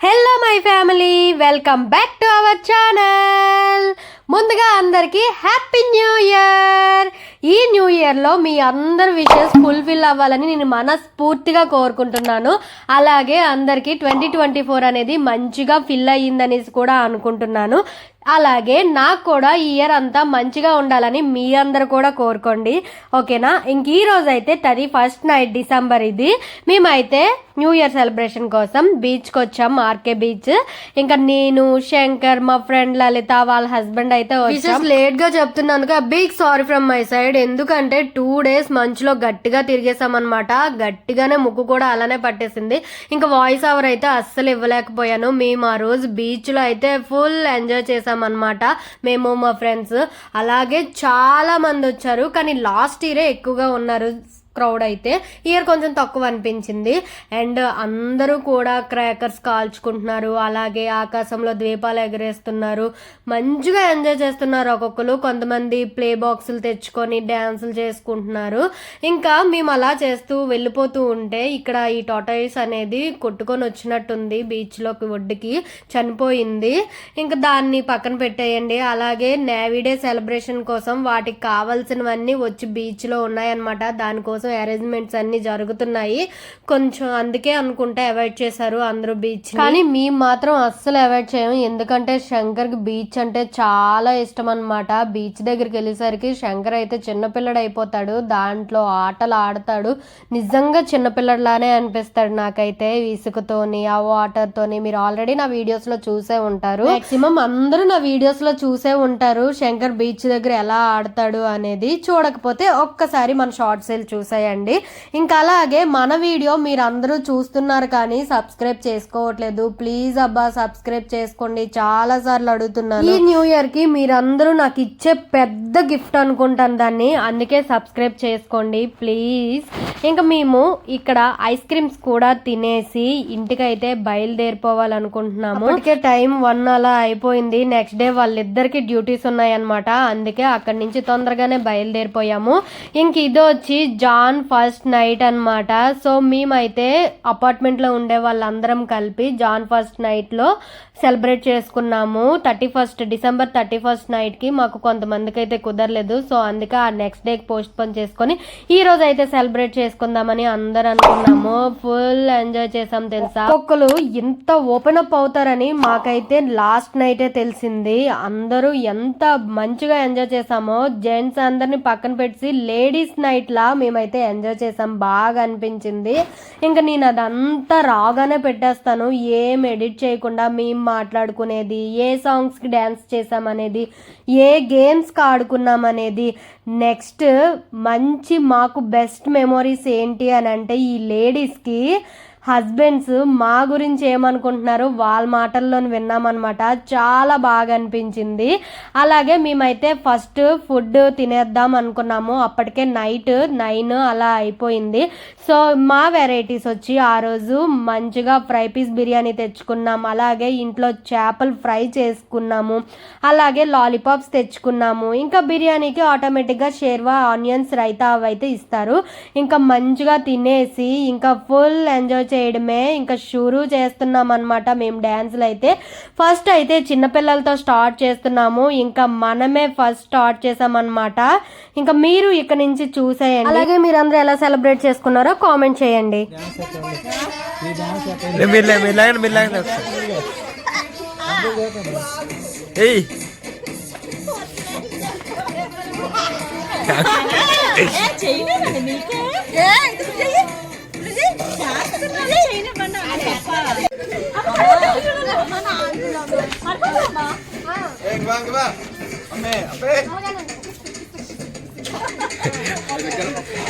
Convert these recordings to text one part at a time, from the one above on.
My family welcome back to our channel ముందుగా అందరికీ happy new year ఈ new ఇయర్లో మీ అందరి విషెస్ ఫుల్ఫిల్ అవ్వాలని నేను మనస్ఫూర్తిగా కోరుకుంటున్నాను. అలాగే అందరికీ ట్వంటీ ట్వంటీ ఫోర్ అనేది మంచిగా ఫిల్ అయ్యిందనేసి కూడా అనుకుంటున్నాను. అలాగే నాకు కూడా ఈ ఇయర్ అంతా మంచిగా ఉండాలని మీరందరూ కూడా కోరుకోండి. ఓకేనా? ఇంక ఈ రోజు అయితే థర్టీ ఫస్ట్ నైట్ డిసెంబర్ ఇది. మేమైతే న్యూ ఇయర్ సెలబ్రేషన్ కోసం బీచ్కి వచ్చాం ఆర్కే బీచ్ ఇంకా నేను శంకర్ మా ఫ్రెండ్ లలిత వాళ్ళ హస్బెండ్ అయితే వచ్చాం. లేట్గా చెప్తున్నాను. Big sorry from my side ఎందుకంటే టూ డేస్ మంచులో గట్టిగా తిరిగేసామన్నమాట. గట్టిగానే ముక్కు కూడా అలానే పట్టేసింది. ఇంకా వాయిస్ ఓవర్ అయితే అస్సలు ఇవ్వలేకపోయాను. మేము ఆ రోజు బీచ్లో అయితే ఫుల్ ఎంజాయ్ అనమాట మేము మా ఫ్రెండ్స్. అలాగే చాలా మంది వచ్చారు కానీ లాస్ట్ ఇయరే ఎక్కువగా ఉన్నారు. క్రౌడ్ అయితే ఇయర్ కొంచెం తక్కువ అనిపించింది. అండ్ అందరూ కూడా క్రాకర్స్ కాల్చుకుంటున్నారు. అలాగే ఆకాశంలో ద్వీపాలు ఎగరేస్తున్నారు. మంచిగా ఎంజాయ్ చేస్తున్నారు ఒక్కొక్కరు. కొంతమంది ప్లే బాక్సులు తెచ్చుకొని డ్యాన్సులు చేసుకుంటున్నారు. ఇంకా మేము అలా చేస్తూ వెళ్ళిపోతూ ఉంటే ఇక్కడ ఈ టొటైస్ అనేది కొట్టుకొని వచ్చినట్టుంది బీచ్లోకి ఒడ్డుకి చనిపోయింది. ఇంకా దాన్ని పక్కన పెట్టేయండి. అలాగే నేవీ డే సెలబ్రేషన్ కోసం వాటికి కావాల్సినవన్నీ వచ్చి బీచ్లో ఉన్నాయన్నమాట. దానికోసం అరేంజ్మెంట్స్ అన్ని జరుగుతున్నాయి. కొంచెం అందుకే అనుకుంటే అవాయిడ్ చేశారు అందరూ బీచ్ కానీ మేము మాత్రం అస్సలు అవాయిడ్ చేయము. ఎందుకంటే శంకర్కి బీచ్ అంటే చాలా ఇష్టం అనమాట బీచ్ దగ్గరికి వెళ్ళేసరికి శంకర్ అయితే చిన్నపిల్లడు అయిపోతాడు. దాంట్లో ఆటలు ఆడతాడు. నిజంగా చిన్నపిల్లడిలానే అనిపిస్తాడు నాకైతే ఇసుకతోని ఆ వాటర్ తోని. మీరు ఆల్రెడీ నా వీడియోస్లో చూసే ఉంటారు. మాక్సిమం అందరూ నా వీడియోస్లో చూసే ఉంటారు. శంకర్ బీచ్ దగ్గర ఎలా ఆడతాడు అనేది చూడకపోతే ఒక్కసారి మన షార్ట్స్ వెళ్ళి చూసేయండి. ఇంకా అలాగే మన వీడియో మీరు అందరూ చూస్తున్నారు కానీ సబ్స్క్రైబ్ చేసుకోవట్లేదు. ప్లీజ్ అబ్బా సబ్స్క్రైబ్ చేసుకోండి. చాలా సార్లు అడుగుతున్నాను. ఈ న్యూ ఇయర్కి మీరందరూ నాకు ఇచ్చే పెద్ద గిఫ్ట్ అనుకుంటాను దాన్ని. అందుకే సబ్స్క్రైబ్ చేసుకోండి ప్లీజ్. ఇంకా మేము ఇక్కడ ఐస్ క్రీమ్స్ కూడా తినేసి ఇంటికైతే బయలుదేరిపోవాలనుకుంటున్నాము. ఇప్పటికే టైం వన్ అలా అయిపోయింది. నెక్స్ట్ డే వాళ్ళిద్దరికి డ్యూటీస్ ఉన్నాయన్నమాట. అందుకే అక్కడి నుంచి తొందరగానే బయలుదేరిపోయాము. ఇంక ఇది వచ్చి జాన్ ఫస్ట్ నైట్ అన్నమాట. సో మేమైతే అపార్ట్మెంట్లో ఉండే వాళ్ళందరం కలిపి జాన్ ఫస్ట్ నైట్లో సెలబ్రేట్ చేసుకున్నాము. Thirty first December thirty first నైట్కి మాకు కొంతమందికి అయితే కుదరలేదు. సో అందుకే ఆ నెక్స్ట్ డే పోస్ట్ పోన్ చేసుకొని ఈ రోజు అయితే సెలబ్రేట్ చేసుకుందామని అందరు అనుకున్నాము. ఫుల్ ఎంజాయ్ చేసాం తెలుసా? ఒక్కరు ఇంత ఓపెన్ అప్ అవుతారని మాకైతే లాస్ట్ నైటే తెలిసింది. అందరూ ఎంత మంచిగా ఎంజాయ్ చేసామో జెంట్స్ అందరిని పక్కన పెట్టి లేడీస్ నైట్ లా అయితే ఎంజాయ్ చేసాం బాగా అనిపించింది. ఇంకా నేను అదంతా రాగానే పెట్టేస్తాను. ఏం ఎడిట్ చేయకుండా మేము మాట్లాడుకునేది ఏ సాంగ్స్కి డ్యాన్స్ చేసామనేది ఏ గేమ్స్కి ఆడుకున్నాం అనేది నెక్స్ట్ మంచి మాకు బెస్ట్ మెమొరీస్ ఏంటి అని అంటే ఈ లేడీస్కి హస్బెండ్స్ మా గురించి ఏమనుకుంటున్నారు వాళ్ళ మాటల్లో విన్నామన్నమాట. చాలా బాగా అనిపించింది అలాగే మేమైతే ఫస్ట్ ఫుడ్ తినేద్దాం అనుకున్నాము. అప్పటికే నైట్ నైన్ అలా అయిపోయింది. సో మా వెరైటీస్ వచ్చి ఆ రోజు మంచిగా ఫ్రై పీస్ బిర్యానీ తెచ్చుకున్నాం. అలాగే ఇంట్లో చేపలు ఫ్రై చేసుకున్నాము. అలాగే లాలీపాప్స్ తెచ్చుకున్నాము. ఇంకా బిర్యానీకి ఆటోమేటిక్గా షేర్వా ఆనియన్స్ రైతా అవి అయితే ఇస్తారు. ఇంకా మంచిగా తినేసి ఇంకా ఫుల్ ఎంజాయ్ చేయడమే. ఇంకా షురూ చేస్తున్నాం అనమాట మేము డ్యాన్సులు అయితే ఫస్ట్ అయితే చిన్నపిల్లలతో స్టార్ట్ చేస్తున్నాము. ఇంకా మనమే ఫస్ట్ స్టార్ట్ చేసామన్నమాట ఇంకా మీరు ఇక్కడ నుంచి చూసేయండి. అలాగే మీరందరూ ఎలా సెలబ్రేట్ చేసుకున్నారో కామెంట్ చేయండి.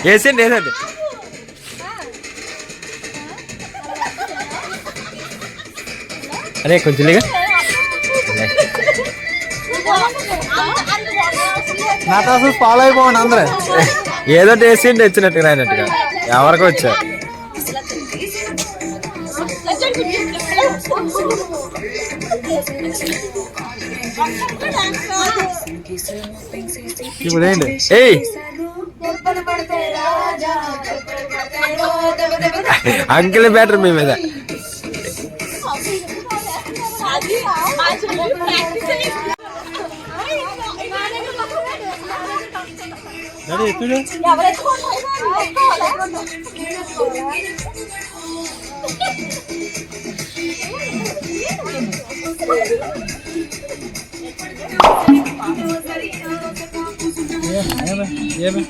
వేసేయండి వేసేయండి అరే కొంచెం నాతో అసలు ఫాలో అయిపోండి అందరూ. ఏదో వేసేయండి వచ్చినట్టుగా రానట్టుగా ఎవరికి వచ్చా ఇప్పుడు ఏంటి ఏయ్! అంకిల్ బెటర్ మీ మీద. ఏమే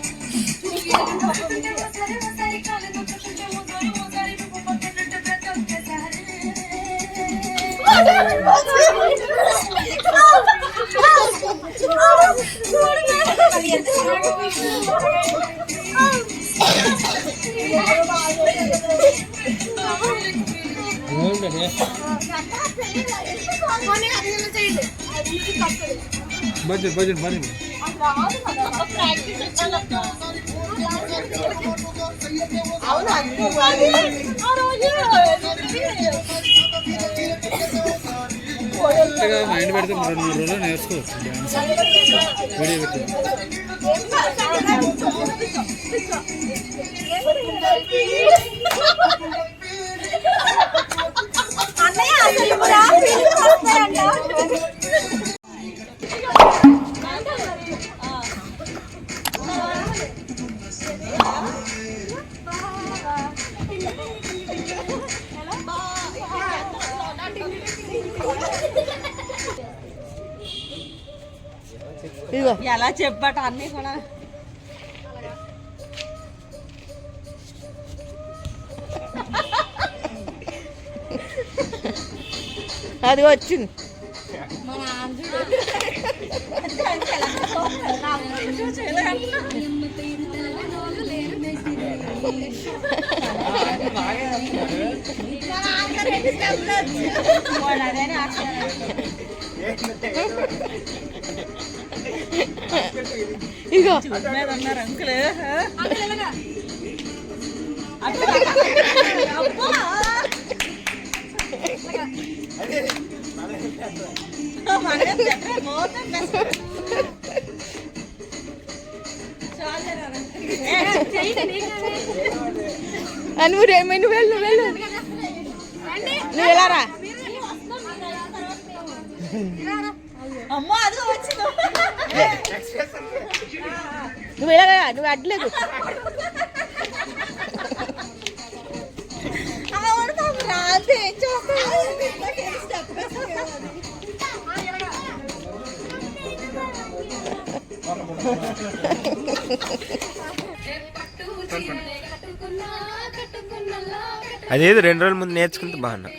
బడ్జెట్ బడ్జెట్ బడ్జెట్ మైండ్ పెడితే రెండు మూడు రోజులు నేర్చుకోవచ్చు డాన్స్. వీడియో పెట్టి. ఎలా చెప్పట అన్ని కూడా. అది వచ్చింది. ఇగో. మీద ఉన్నారు అంకుల్ నువ్వు రేమే నువ్వు వెళ్ళు వెళ్ళు నువ్వు ఎలా రా? అమ్మో అది వచ్చింది. నువ్వు ఎలాగా నువ్వు అడ్లేదు. అదేది రెండు రోజుల ముందు నేర్చుకుంటే బాగున్నా.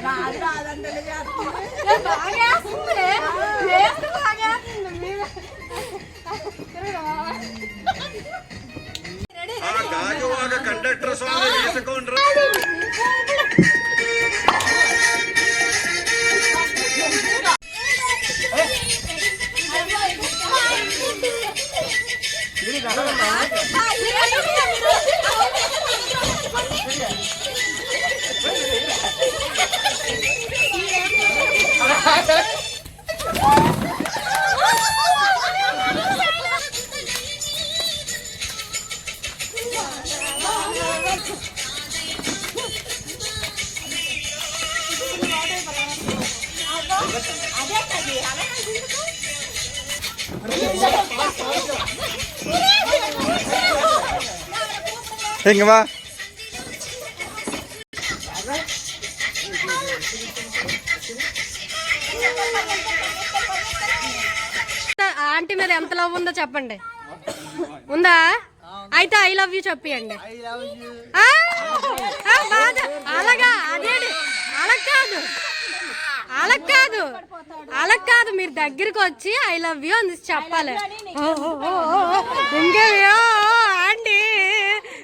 రాదు బాగా వేస్తుంది బాగా ఇంకమా ఆంటీ మీద ఎంత లవ్ ఉందో చెప్పండి ఉందా అయితే ఐ లవ్ యూ చెప్పియండి ఆ? ఆ, బాగా అలాగా అదే అలా కాదు అలా కాదు అలా కాదు మీరు దగ్గరికి వచ్చి ఐ లవ్ యూ అని చెప్పాలి ఇంకేమి ఆంటీ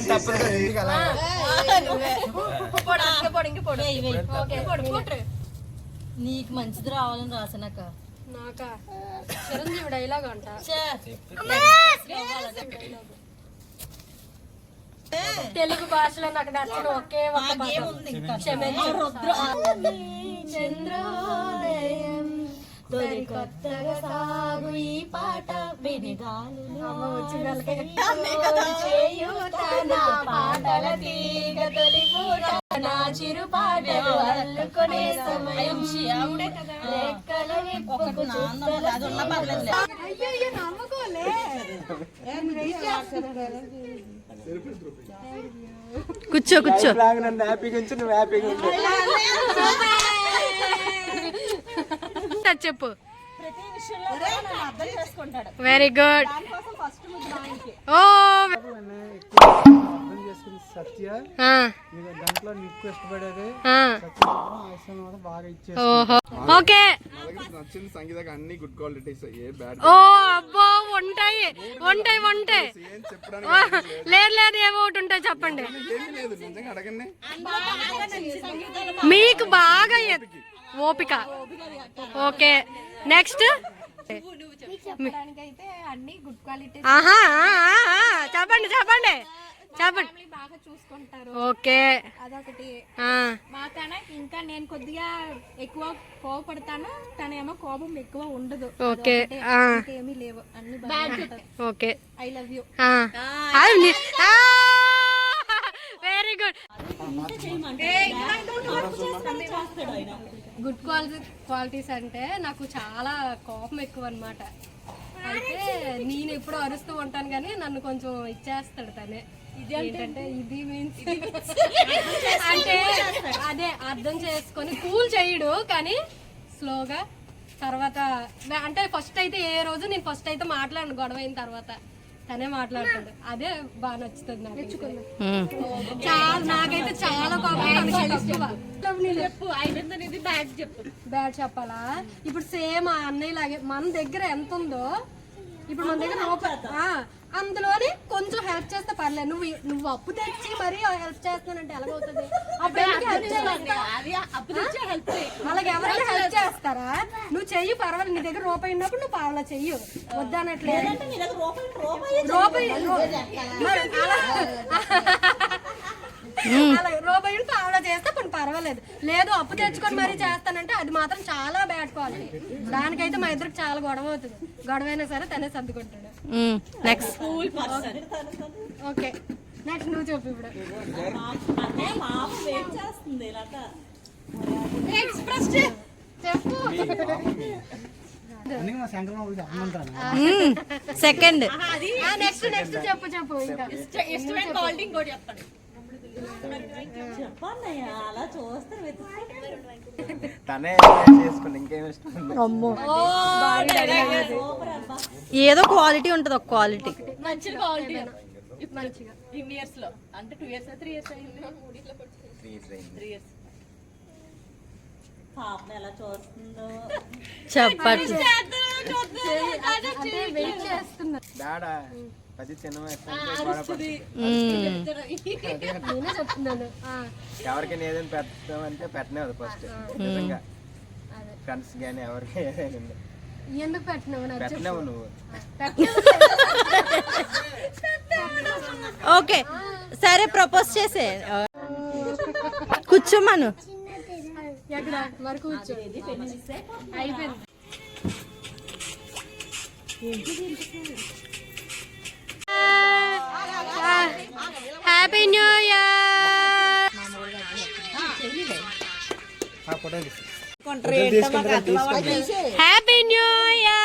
తప్పదు అలా? నీకు మంచిది రావాలని రాసినాక నాకా? చిరంజీవి డైలాగ్ అంట. తెలుగు భాషలో నాకు నచ్చిన ఒకే ఒక. చంద్రోదయం తొలి కొత్తగా సాగు ఈ పాట. నా పాటల తీగ తొలి పూట నా చిరు పాటలు అల్లుకునే సమయం. రెక్కల విప్పుకు చుక్కల కూర్చో కూర్చో. లాగా నన్ను హ్యాపీగా నువ్వు హ్యాపీగా ఉంచు చెప్పు. Very good oh okay. నచ్చిన సంగీతకి అన్ని గుడ్ క్వాలిటీస్ ఏ బ్యాడ్ ఓ అబ్బో. ఉంటాయి ఉంటాయి ఉంటాయి. లేదు లేదు ఏవో ఒకటి ఉంటాయి చెప్పండి. మీకు బాగా ఓపిక. Okay next. చెప్పండి చెప్పండి. చెప్పండి. బాగా చూసుకుంటారు ఓకే. అదొకటి. ఆ, మా తన ఇంకా నేను కొద్దిగా ఎక్కువ కోపడతాను తనేమో కోపం ఎక్కువ ఉండదు. ఓకే ఆ, ఏమీ లేవు అన్ని బాగా okay I love you very good good quality qualities అంటే నాకు చాలా కోపం ఎక్కువ అనమాట అయితే నేను ఎప్పుడు అరుస్తూ ఉంటాను కానీ నన్ను కొంచెం ఇచ్చేస్తాడు తనే. ఏంటంటే ఇది మీన్స్ అంటే అదే అర్థం చేసుకొని కూల్ చేయడు కానీ స్లోగా తర్వాత అంటే ఫస్ట్ అయితే ఏ రోజు నేను ఫస్ట్ అయితే మాట్లాడను గొడవ అయిన తర్వాత తనే మాట్లాడతాడు. అదే బాగా నచ్చుతుంది నాకు చాలా నాకైతే చాలా కోపం చెప్పు. అయిపోయింది బ్యాడ్ చెప్పు. బ్యాడ్ చెప్పాలా? ఇప్పుడు సేమ్ ఆ అన్నయ్య లాగే మన దగ్గర ఎంత ఉందో ఇప్పుడు మన దగ్గర అందులోని కొంచెం హెల్ప్ చేస్తే పర్లేదు. నువ్వు నువ్వు అప్పు తెచ్చి మరీ హెల్ప్ చేస్తానంటే ఎలాగవుతుంది? అలాగే ఎవరైనా హెల్ప్ చేస్తారా? నువ్వు చెయ్యి పర్వాలేదు. నీ దగ్గర రూపాయి ఉన్నప్పుడు నువ్వు పావలా చెయ్యు. వద్దనట్లేదు రూపాయి అలాగే రూపాయి పావలా చేస్తే కొన్ని పర్వాలేదు. లేదు అప్పు తెచ్చుకొని మరీ చేస్తానంటే అది మాత్రం చాలా బ్యాడ్ క్వాలిటీ దానికైతే మా ఇద్దరికి చాలా గొడవ అవుతుంది. గొడవ అయినా సరే తనే సర్దుకుంటాడు. Next okay. నెక్స్ట్ నువ్వు చెప్పు ఇప్పుడు. చేస్తుంది ఇలాగా ఎక్స్ప్రెస్ చెప్పు. అందుకే మా శంకరం బాబుకి అమ్మంటాను. సెకండ్ నెక్స్ట్ నెక్స్ట్ చెప్పు చెప్పు ఇంకా. ఇష్టమైన క్వాలిటీ ఇంకోటి చెప్పండి. చెప్పన్నయ్య అలా చూస్తారు తనే enjoy చేసుకుని ఇంకేం ఇష్టం ఉంది? ఏదో క్వాలిటీ ఉంటుంది ఒక క్వాలిటీ మంచిగా ఇన్ని ఇయర్స్లో అంటే టూ ఇయర్స్ త్రీ ఇయర్స్ అయింది. Three years అయింది. త్రీ ఇయర్స్ పాపం డాడా పది చెప్తున్నాను. ఆ, ఎవరికైనా ఏదైనా పెట్టామంటే పెట్టనే ఫస్ట్ నిజంగా. ఫ్రెండ్స్ కానీ ఎవరికి ఏదైనా. ఎందుకు పెట్టినావు నువ్వు? ఓకే. సరే ప్రపోజ్ చేసే. కూర్చోమను. ఎక్కడ? మరి కూర్చో. అయిపోయింది. Happy new year happy new year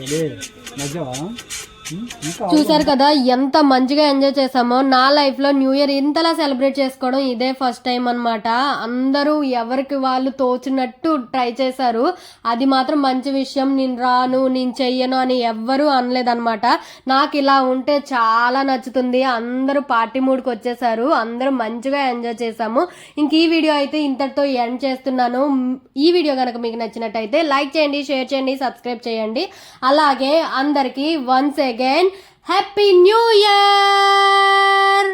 ready బజ్జావా ఇంకా చూసారు కదా ఎంత మంచిగా ఎంజాయ్ చేసామో నా లైఫ్లో న్యూ ఇయర్ ఇంతలా సెలబ్రేట్ చేసుకోవడం ఇదే ఫస్ట్ టైం అన్నమాట. అందరూ ఎవరికి వాళ్ళు తోచినట్టు ట్రై చేశారు. అది మాత్రం మంచి విషయం. నేను రాను నేను చెయ్యను అని ఎవ్వరూ అనలేదన్నమాట. నాకు ఇలా ఉంటే చాలా నచ్చుతుంది. అందరూ పార్టీ మూడ్కి వచ్చేసారు. అందరూ మంచిగా ఎంజాయ్ చేసాము ఇంక ఈ వీడియో అయితే ఇంతటితో ఎండ్ చేస్తున్నాను. ఈ వీడియో కనుక మీకు నచ్చినట్టయితే లైక్ చేయండి షేర్ చేయండి సబ్స్క్రైబ్ చేయండి. అలాగే అందరికీ once again happy new year